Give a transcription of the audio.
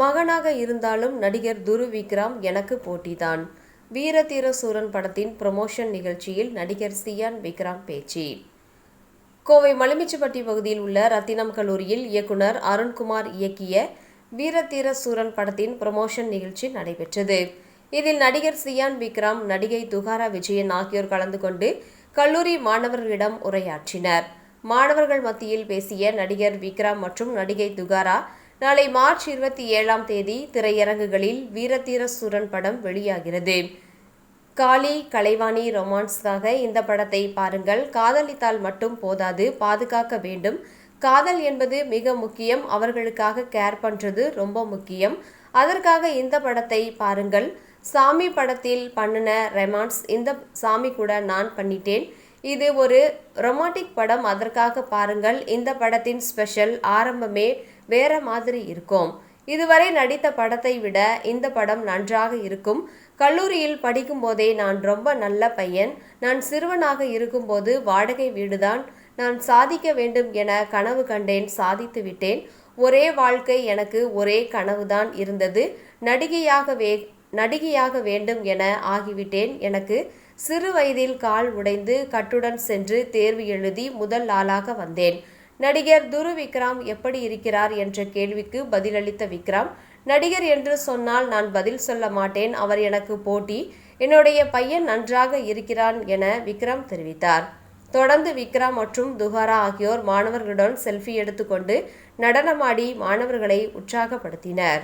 மகனாக இருந்தாலும் நடிகர் துரு விக்ராம் எனக்கு போட்டிதான். வீரதீர சூரன் படத்தின் ப்ரமோஷன் நிகழ்ச்சியில் நடிகர் சியான் விக்ராம் பேச்சு. கோவை மலுமிச்சிப்பட்டி பகுதியில் உள்ள ரத்தினம் கல்லூரியில் இயக்குனர் அருண்குமார் இயக்கிய வீரதீர சூரன் படத்தின் ப்ரமோஷன் நிகழ்ச்சி நடைபெற்றது. இதில் நடிகர் சியான் விக்ராம் நடிகை துகாரா விஜயன் ஆகியோர் கலந்து கொண்டு கல்லூரி மாணவர்களிடம் உரையாற்றினர். மாணவர்கள் மத்தியில் பேசிய நடிகர் விக்ராம் மற்றும் நடிகை துகாரா நாளை மார்ச் இருபத்தி ஏழாம் தேதி திரையரங்குகளில் வீரதீர சூரன் படம் வெளியாகிறது. காளி கலைவாணி ரொமான்ஸ்க்காக இந்த படத்தை பாருங்கள். காதலித்தால் மட்டும் போதாது பாதுகாக்க வேண்டும். காதல் என்பது மிக முக்கியம். அவர்களுக்காக கேர் பண்ணுறது ரொம்ப முக்கியம். அதற்காக இந்த படத்தை பாருங்கள். சாமி படத்தில் பண்ணின ரெமான்ஸ் இந்த சாமி கூட நான் பண்ணிட்டேன். இது ஒரு ரொமாட்டிக் படம் அதற்காக பாருங்கள். இந்த படத்தின் ஸ்பெஷல் ஆரம்பமே வேற மாதிரி இருக்கும். இதுவரை நடித்த படத்தை விட இந்த படம் நன்றாக இருக்கும். கல்லூரியில் படிக்கும்போதே நான் ரொம்ப நல்ல பையன். நான் சிறுவனாக இருக்கும்போது வாடகை வீடுதான். நான் சாதிக்க வேண்டும் என கனவு கண்டேன் சாதித்து விட்டேன். ஒரே வாழ்க்கை எனக்கு ஒரே கனவுதான் இருந்தது. நடிகையாகவே நடிகையாக வேண்டும் என ஆகிவிட்டேன். எனக்கு சிறு வயதில் கால் உடைந்து கட்டுடன் சென்று தேர்வு எழுதி முதல் ஆளாக வந்தேன். நடிகர் துரு விக்ரம் எப்படி இருக்கிறார் என்ற கேள்விக்கு பதிலளித்த விக்ரம் நடிகர் என்று சொன்னால் நான் பதில் சொல்ல மாட்டேன். அவர் எனக்கு போட்டி. என்னுடைய பையன் நன்றாக இருக்கிறான் என விக்ரம் தெரிவித்தார். தொடர்ந்து விக்ரம் மற்றும் துஹாரா ஆகியோர் மாணவர்களுடன் செல்ஃபி எடுத்துக்கொண்டு நடனமாடி மாணவர்களை உற்சாகப்படுத்தினர்.